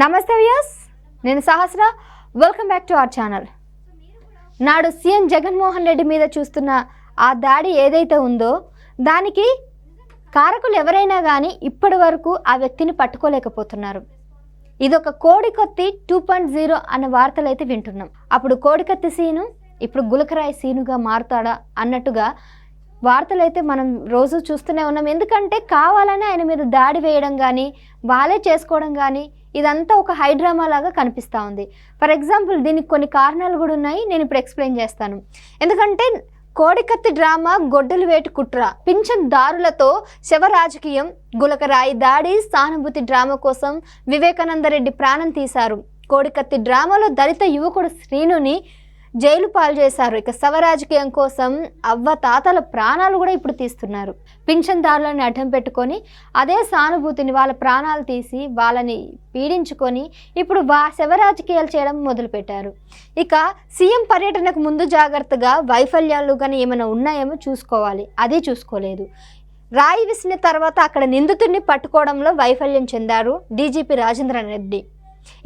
నమస్తే వ్యూస్ నేను Sahasra. Welcome back to our channel నాడు సీఎం జగన్మోహన్ రెడ్డి మీద చూస్తున్న ఆ దాడి ఏదైతే ఉందో దానికి కారకులు ఎవరైనా కానీ ఇప్పటి వరకు ఆ వ్యక్తిని పట్టుకోలేకపోతున్నారు. ఇది ఒక కోడికత్తి టూ పాయింట్ జీరో అనే వార్తలు అయితే వింటున్నాం. అప్పుడు కోడికత్తి సీను ఇప్పుడు గులకరాయి సీనుగా మారుతాడా అన్నట్టుగా వార్తలు అయితే మనం రోజు చూస్తూనే ఉన్నాం. ఎందుకంటే కావాలని ఆయన మీద దాడి వేయడం కానీ వాళ్ళే చేసుకోవడం కానీ ఇదంతా ఒక హైడ్రామా లాగా కనిపిస్తూ ఉంది. ఫర్ ఎగ్జాంపుల్ దీనికి కొన్ని కారణాలు కూడా ఉన్నాయి నేను ఇప్పుడు ఎక్స్ప్లెయిన్ చేస్తాను. ఎందుకంటే కోడికత్తి డ్రామా గొడ్డలు వేటు కుట్ర పింఛన్ దారులతో శవ రాజకీయం గులకరాయి దాడి సానుభూతి డ్రామా కోసం వివేకానందరెడ్డి ప్రాణం తీశారు. కోడికత్తి డ్రామాలో దళిత యువకుడు శ్రీనుని జైలు పాలు చేశారు. ఇక శవరాజకీయం కోసం అవ్వ తాతల ప్రాణాలు కూడా ఇప్పుడు తీస్తున్నారు. పింఛన్దారులను అడ్డం పెట్టుకొని అదే సానుభూతిని వాళ్ళ ప్రాణాలు తీసి వాళ్ళని పీడించుకొని ఇప్పుడు వా శవ రాజకీయాలు చేయడం మొదలుపెట్టారు. ఇక సీఎం పర్యటనకు ముందు జాగ్రత్తగా వైఫల్యాలు కానీ ఏమైనా ఉన్నాయేమో చూసుకోవాలి. అది చూసుకోలేదు. రాయి విసిన తర్వాత అక్కడ నిందితుడిని పట్టుకోవడంలో వైఫల్యం చెందారు DGP Rajendra Reddy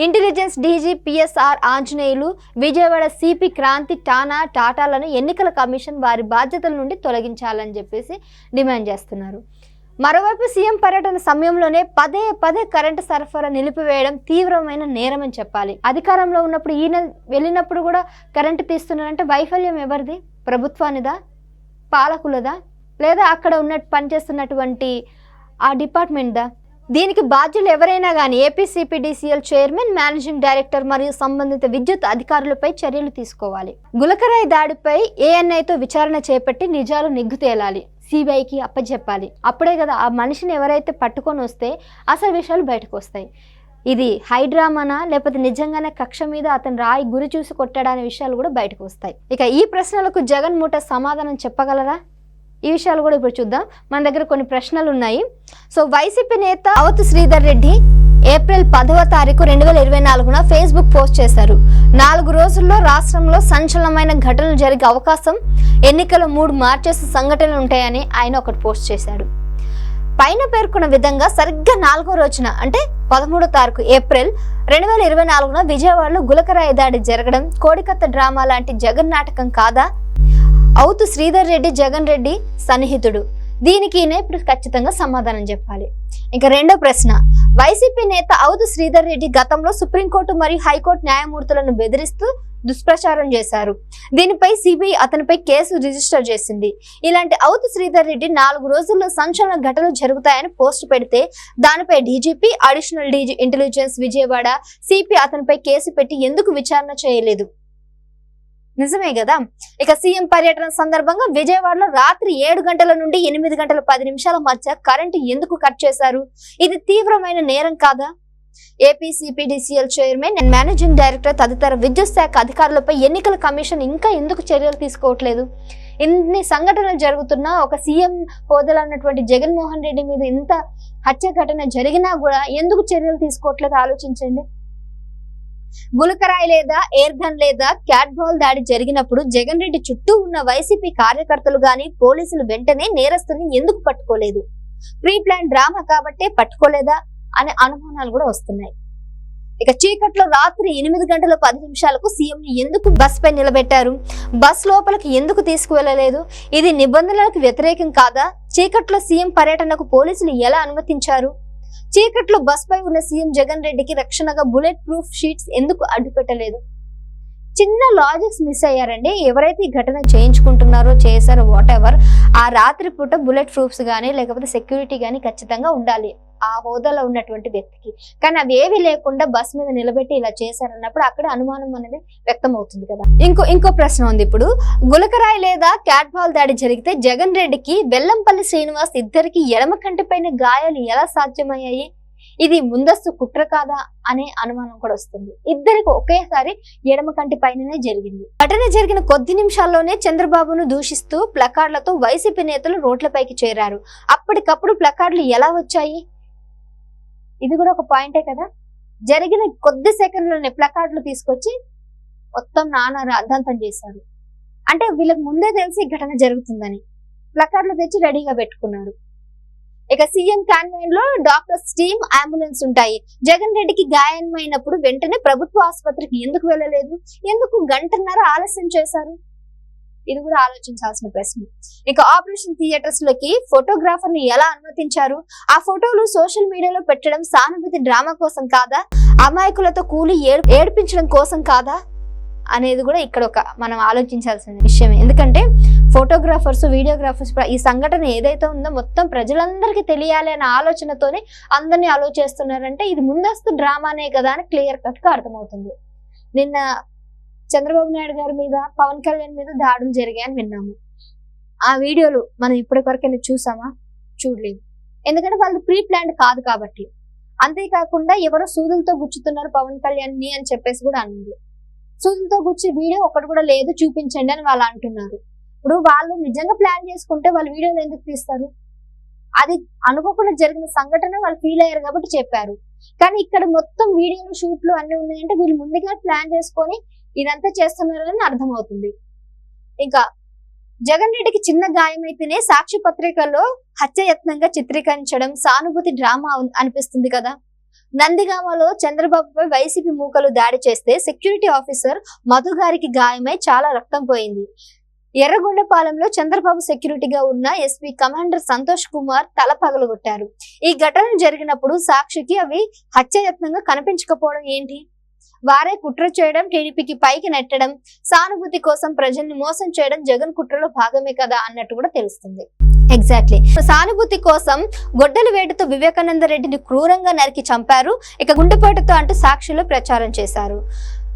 intelligence DG PSR Anjaneyulu Vijayawada CP Kranthi టానా టాటాలను ఎన్నికల కమిషన్ వారి బాధ్యతల నుండి తొలగించాలని చెప్పేసి డిమాండ్ చేస్తున్నారు. మరోవైపు సీఎం పర్యటన సమయంలోనే పదే పదే కరెంటు సరఫరా నిలిపివేయడం తీవ్రమైన నేరమని చెప్పాలి. అధికారంలో ఉన్నప్పుడు ఈయన వెళ్ళినప్పుడు కూడా కరెంటు తీస్తున్నారంటే వైఫల్యం ఎవరిది? ప్రభుత్వానిదా? పాలకులదా? లేదా అక్కడ ఉన్న పనిచేస్తున్నటువంటి ఆ డిపార్ట్మెంట్దా? దీనికి బాధ్యులు ఎవరైనా కానీ ఏపీసీపీడీసీఎల్ చైర్మన్ మేనేజింగ్ డైరెక్టర్ మరియు సంబంధిత విద్యుత్ అధికారులపై చర్యలు తీసుకోవాలి. గులకరాయి దాడిపై ఏఎన్ఐతో విచారణ చేపట్టి నిజాలు నిగ్గు తేలాలి. సిబిఐకి అప్పచెప్పాలి అప్పుడే కదా ఆ మనిషిని ఎవరైతే పట్టుకొని వస్తే అసలు విషయాలు బయటకు వస్తాయి. ఇది హైడ్రామానా లేకపోతే నిజంగానే కక్ష మీద అతను రాయి గురి చూసి కొట్టాడనే విషయాలు కూడా బయటకు వస్తాయి. ఇక ఈ ప్రశ్నలకు జగన్ మూట సమాధానం చెప్పగలరా? ఈ విషయాలు కూడా ఇప్పుడు చూద్దాం. మన దగ్గర కొన్ని ప్రశ్నలు ఉన్నాయి. సో వైసీపీ నేత అవత్ శ్రీధర్ రెడ్డి ఏప్రిల్ పదవ తారీఖు రెండు వేల ఇరవై నాలుగున ఫేస్బుక్ పోస్ట్ చేశారు. నాలుగు రోజుల్లో రాష్ట్రంలో సంచలనమైన ఘటనలు జరిగే అవకాశం ఎన్నికల మూడు మార్చేసే సంఘటనలు ఉంటాయని ఆయన ఒకటి పోస్ట్ చేశాడు. పైన పేర్కొన్న విధంగా సరిగ్గా నాలుగో రోజున అంటే పదమూడో తారీఖు ఏప్రిల్ రెండు వేల ఇరవై నాలుగున విజయవాడలో గులకరాయి దాడి జరగడం కోడికత్త డ్రామా లాంటి జగన్ నాటకం కాదా? అవుతు శ్రీధర్ రెడ్డి జగన్ రెడ్డి సన్నిహితుడు. దీనికి ఇప్పుడు ఖచ్చితంగా సమాధానం చెప్పాలి. ఇక రెండో ప్రశ్న. వైసీపీ నేత అవుతు శ్రీధర్ రెడ్డి గతంలో సుప్రీంకోర్టు మరియు హైకోర్టు న్యాయమూర్తులను బెదిరిస్తూ దుష్ప్రచారం చేశారు. దీనిపై సిబిఐ అతనిపై కేసు రిజిస్టర్ చేసింది. ఇలాంటి అవుతు శ్రీధర్ రెడ్డి నాలుగు రోజుల్లో సంచలన ఘటనలు జరుగుతాయని పోస్ట్ పెడితే దానిపై DGP additional DG intelligence Vijayawada CP అతనిపై కేసు పెట్టి ఎందుకు విచారణ చేయలేదు? నిజమే కదా? ఇక సీఎం పర్యటన సందర్భంగా విజయవాడలో రాత్రి ఏడు గంటల నుండి ఎనిమిది గంటల పది నిమిషాల మధ్య కరెంటు ఎందుకు కట్ చేశారు? ఇది తీవ్రమైన నేరం కాదా? APCPDCL chairman and managing director తదితర విద్యుత్ శాఖ అధికారులపై ఎన్నికల కమిషన్ ఇంకా ఎందుకు చర్యలు తీసుకోవట్లేదు? ఇన్ని సంఘటనలు జరుగుతున్నా ఒక సీఎం హోదాలో ఉన్నటువంటి జగన్మోహన్ రెడ్డి మీద ఇంత హత్య ఘటన జరిగినా కూడా ఎందుకు చర్యలు తీసుకోవట్లేదు? ఆలోచించండి. గులకరాయి లేదా ఎయిర్ గన్ లేదా క్యాట్ బాల్ దాడి జరిగినప్పుడు జగన్ రెడ్డి చుట్టూ ఉన్న వైసీపీ కార్యకర్తలు గాని పోలీసులు వెంటనే నేరస్తుని ఎందుకు పట్టుకోలేదు? ప్రీ ప్లాన్ డ్రామా కాబట్టే పట్టుకోలేదా? అనే అనుమానాలు కూడా వస్తున్నాయి. ఇక చీకట్లో రాత్రి ఎనిమిది గంటల పది నిమిషాలకు సీఎంని ఎందుకు బస్ పై నిలబెట్టారు? బస్ లోపలికి ఎందుకు తీసుకువెళ్ళలేదు? ఇది నిబంధనలకు వ్యతిరేకం కాదా? చీకట్లో సీఎం పర్యటనకు పోలీసులు ఎలా అనుమతించారు? చీకట్లో బస్ పై ఉన్న సీఎం జగన్ రెడ్డికి రక్షణగా బుల్లెట్ ప్రూఫ్ షీట్స్ ఎందుకు అడ్డుపెట్టలేదు? చిన్న లాజిక్స్ మిస్ అయ్యారండి. ఎవరైతే ఈ ఘటన చేయించుకుంటున్నారో చేశారో వాట్ ఎవర్ ఆ రాత్రి పూట బుల్లెట్ ప్రూఫ్స్ కానీ లేకపోతే సెక్యూరిటీ కానీ ఖచ్చితంగా ఉండాలి. ఆ హోదాలో ఉన్నటువంటి వ్యక్తికి. కానీ అవి ఏవి లేకుండా బస్ మీద నిలబెట్టి ఇలా చేశారన్నప్పుడు అక్కడ అనుమానం అనేది వ్యక్తం అవుతుంది కదా. ఇంకో ఇంకో ప్రశ్న ఉంది ఇప్పుడు. గులకరాయి లేదా క్యాట్ బాల్ దాడి జరిగితే జగన్ రెడ్డికి వెల్లంపల్లి శ్రీనివాస్ ఇద్దరికి ఎడమ కంటిపైన గాయాలు ఎలా సాధ్యమయ్యాయి? ఇది ముందస్తు కుట్ర కాదా అనే అనుమానం కూడా వస్తుంది. ఇద్దరికి ఒకేసారి ఎడమ కంటి పైననే జరిగింది. ఘటన జరిగిన కొద్ది నిమిషాల్లోనే చంద్రబాబును దూషిస్తూ ప్లకార్డులతో వైసీపీ నేతలు రోడ్లపైకి చేరారు. అప్పటికప్పుడు ప్లకార్డులు ఎలా వచ్చాయి? ఇది కూడా ఒక పాయింటే కదా. జరిగిన కొద్ది సెకండ్లోనే ప్లకార్డులు తీసుకొచ్చి మొత్తం నాన్న రాద్ధాంతం చేశారు అంటే వీళ్ళకి ముందే తెలిసి ఘటన జరుగుతుందని. ప్లకార్డులు తెచ్చి రెడీగా పెట్టుకున్నారు ఇక సీఎం కాన్వెంట్లో డాక్టర్స్ టీమ్ అంబులెన్స్ ఉంటాయి. జగన్ రెడ్డికి గాయమైనప్పుడు వెంటనే ప్రభుత్వ ఆసుపత్రికి ఎందుకు వెళ్ళలేదు? ఎందుకు గంటన్నర ఆలస్యం చేశారు? ఇది కూడా ఆలోచించాల్సిన ప్రశ్న. ఇక ఆపరేషన్ థియేటర్స్లోకి ఫోటోగ్రాఫర్ని ఎలా అనుమతించారు? ఆ ఫోటోలు సోషల్ మీడియాలో పెట్టడం సానుభూతి డ్రామా కోసం కాదా? అమాయకులతో కూలి ఏడ్- ఏడిపించడం కోసం కాదా? అనేది కూడా ఇక్కడ ఒక మనం ఆలోచించాల్సిన విషయం. ఎందుకంటే ఫోటోగ్రాఫర్స్ వీడియోగ్రాఫర్స్ ఈ సంఘటన ఏదైతే ఉందో మొత్తం ప్రజలందరికీ తెలియాలి అనే ఆలోచనతోనే అందరినీ అలో చేస్తున్నారంటే ఇది ముందస్తు డ్రామానే కదా అని క్లియర్ కట్గా అర్థమవుతుంది. నిన్న చంద్రబాబు నాయుడు గారి మీద పవన్ కళ్యాణ్ మీద దాడులు జరిగాయని విన్నాము. ఆ వీడియోలు మనం ఇప్పటి వరకైనా చూసామా? చూడలేదు. ఎందుకంటే వాళ్ళు ప్రీ ప్లాన్డ్ కాదు కాబట్టి. అంతేకాకుండా ఎవరో సూదులతో గుచ్చుతున్నారు పవన్ కళ్యాణ్ని అని చెప్పేసి కూడా అన్నారు. సూదులతో గుచ్చి వీడియో ఒకటి కూడా లేదు చూపించండి అని వాళ్ళు అంటున్నారు. ఇప్పుడు వాళ్ళు నిజంగా ప్లాన్ చేసుకుంటే వాళ్ళు వీడియోలు ఎందుకు తీస్తారు? అది అనుకోకుండా జరిగిన సంఘటన వాళ్ళు ఫీల్ అయ్యారు కాబట్టి చెప్పారు. కానీ ఇక్కడ మొత్తం వీడియోలు షూట్లు అన్ని ఉన్నాయంటే వీళ్ళు ముందుగా ప్లాన్ చేసుకొని ఇదంతా చేస్తున్నారని అర్థమవుతుంది. ఇంకా జగన్ రెడ్డికి చిన్న గాయమైతేనే సాక్షి పత్రికల్లో హత్యయత్నంగా చిత్రీకరించడం సానుభూతి డ్రామా అనిపిస్తుంది కదా. నందిగామలో చంద్రబాబుపై వైసీపీ మూకలు దాడి చేస్తే సెక్యూరిటీ ఆఫీసర్ మధు గారికి గాయమై చాలా రక్తం పోయింది. ఎర్రగొండపాలెంలో చంద్రబాబు సెక్యూరిటీగా ఉన్న ఎస్పీ కమాండర్ సంతోష్ కుమార్ తల పగలగొట్టారు. ఈ ఘటన జరిగినప్పుడు సాక్షికి అవి హత్యయత్నంగా కనిపించకపోవడం ఏంటి? వారే కుట్ర చేయడం టీడీపీకి పైకి నెట్టడం సానుభూతి కోసం ప్రజల్ని మోసం చేయడం జగన్ కుట్రలో భాగమే కదా అన్నట్టు కూడా తెలుస్తుంది. ఎగ్జాక్ట్లీ సానుభూతి కోసం గొడ్డలి వేటుతో వివేకానంద రెడ్డిని క్రూరంగా నరికి చంపారు. ఇక గుండెపోటుతో అంటూ సాక్షిలో ప్రచారం చేశారు.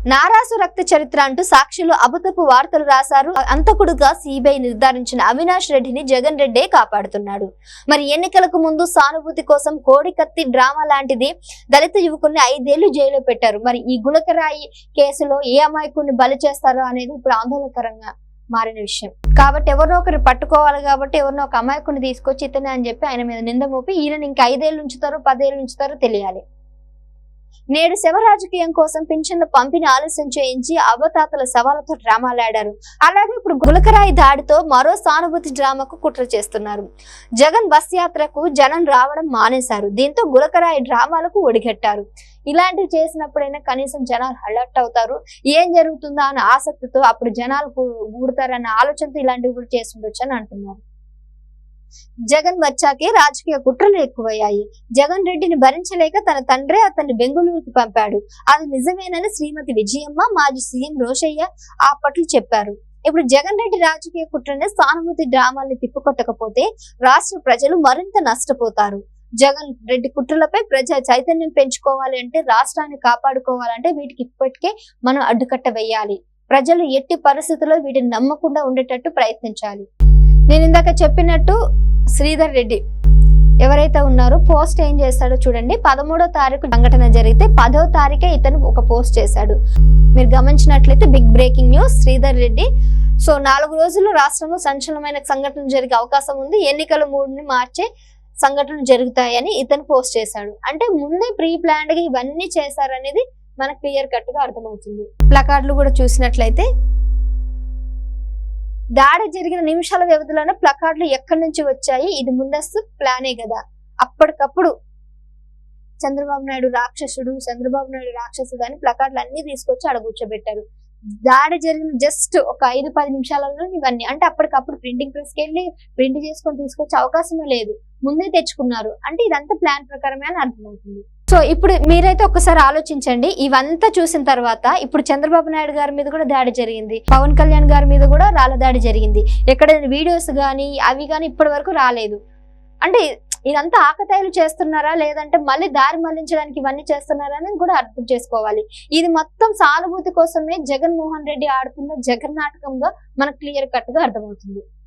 నారాసు రక్త చరిత్ర అంటూ సాక్షిలో అబద్ధపు వార్తలు రాశారు. అంతకుడుగా సిబిఐ నిర్ధారించిన అవినాష్ రెడ్డిని జగన్ రెడ్డే కాపాడుతున్నాడు. మరి ఎన్నికలకు ముందు సానుభూతి కోసం కోడి కత్తి డ్రామా లాంటిది దళిత యువకుల్ని ఐదేళ్ళు జైల్లో పెట్టారు. మరి ఈ గులకరాయి కేసులో ఏ అమాయకుల్ని బలి చేస్తారో అనేది ఇప్పుడు ఆందోళనకరంగా మారిన విషయం. కాబట్టి ఎవరినో ఒకరు పట్టుకోవాలి కాబట్టి ఎవరినో ఒక అమాయకుని తీసుకొచ్చి ఇతనే అని చెప్పి ఆయన మీద నింద మోపి ఈయన ఇంకా ఐదేళ్ళు ఉంచుతారో పదేళ్ళు ఉంచుతారో తెలియాలి. నేడు శవ రాజకీయం కోసం పింఛన్ల పంపిణీ ఆలస్యం చేయించి అవతాతల శవాలతో డ్రామాలాడారు. అలాగే ఇప్పుడు గులకరాయి దాడితో మరో సానుభూతి డ్రామాకు కుట్ర చేస్తున్నారు. జగన్ బస్ యాత్రకు జనం రావడం మానేశారు. దీంతో గులకరాయి డ్రామాలకు ఒడిగట్టారు. ఇలాంటివి చేసినప్పుడైనా కనీసం జనాలు అలర్ట్ అవుతారు. ఏం జరుగుతుందా అన్న ఆసక్తితో అప్పుడు జనాలు కూడతారన్న ఆలోచనతో ఇలాంటివి కూడా చేసి ఉండొచ్చు అని అంటున్నారు. జగన్ వచ్చాకే రాజకీయ కుట్రలు ఎక్కువయ్యాయి. జగన్ రెడ్డిని భరించలేక తన తండ్రే అతన్ని బెంగళూరుకు పంపాడు. అది నిజమేనని శ్రీమతి విజయమ్మ మాజీ సీఎం రోషయ్య అప్పట్లు చెప్పారు. ఇప్పుడు జగన్ రెడ్డి రాజకీయ కుట్రనే సానుభూతి డ్రామాల్ని తిప్పుకొట్టకపోతే రాష్ట్ర ప్రజలు మరింత నష్టపోతారు. జగన్ రెడ్డి కుట్రలపై ప్రజా చైతన్యం పెంచుకోవాలి అంటే రాష్ట్రాన్ని కాపాడుకోవాలంటే వీటికి ఇప్పటికే మనం అడ్డుకట్ట వేయాలి. ప్రజలు ఎట్టి పరిస్థితుల్లో వీటిని నమ్మకుండా ఉండేటట్టు ప్రయత్నించాలి. నేను ఇందాక చెప్పినట్టు శ్రీధర్ రెడ్డి ఎవరైతే ఉన్నారో పోస్ట్ ఏం చేస్తాడో చూడండి. పదమూడో తారీఖు సంఘటన జరిగితే పదో తారీఖే ఇతను ఒక పోస్ట్ చేశాడు. మీరు గమనించినట్లయితే big breaking news Sridhar Reddy. So నాలుగు రోజుల్లో రాష్ట్రంలో సంచలనమైన సంఘటన జరిగే అవకాశం ఉంది. ఎన్నికల మూడుని మార్చే సంఘటనలు జరుగుతాయని ఇతను పోస్ట్ చేశాడు. అంటే ముందే ప్రీ ప్లాన్డ్గా ఇవన్నీ చేశారనేది మనకు క్లియర్ కట్గా అర్థమవుతుంది. ప్లకార్డులు కూడా చూసినట్లయితే దాడి జరిగిన నిమిషాల వ్యవధిలోనే ప్లకార్డులు ఎక్కడి నుంచి వచ్చాయి? ఇది ముందస్తు ప్లానే కదా. అప్పటికప్పుడు చంద్రబాబు నాయుడు రాక్షసుడు చంద్రబాబు నాయుడు రాక్షసుడు అని ప్లకార్డులు అన్ని తీసుకొచ్చి ఆడ కూర్చోబెట్టారు. దాడి జరిగిన జస్ట్ ఒక ఐదు పది నిమిషాలలో ఇవన్నీ. అంటే అప్పటికప్పుడు ప్రింటింగ్ ప్రెస్కి వెళ్ళి ప్రింట్ చేసుకొని తీసుకొచ్చే అవకాశమే లేదు. ముందే తెచ్చుకున్నారు. అంటే ఇదంతా ప్లాన్ ప్రకారమే అని అర్థమవుతుంది. సో ఇప్పుడు మీరైతే ఒక్కసారి ఆలోచించండి. ఇవంతా చూసిన తర్వాత ఇప్పుడు చంద్రబాబు నాయుడు గారి మీద కూడా దాడి జరిగింది. పవన్ కళ్యాణ్ గారి మీద కూడా రాళ్ళ దాడి జరిగింది. ఎక్కడ వీడియోస్ కానీ అవి కానీ ఇప్పటి వరకు రాలేదు. అంటే ఇదంతా ఆకతాయిలు చేస్తున్నారా? లేదంటే మళ్ళీ దారి మళ్ళించడానికి ఇవన్నీ చేస్తున్నారా అని కూడా అర్థం చేసుకోవాలి. ఇది మొత్తం సానుభూతి కోసమే జగన్మోహన్ రెడ్డి ఆడుతున్న జగన్ నాటకంగా మనకు క్లియర్ కట్గా అర్థమవుతుంది.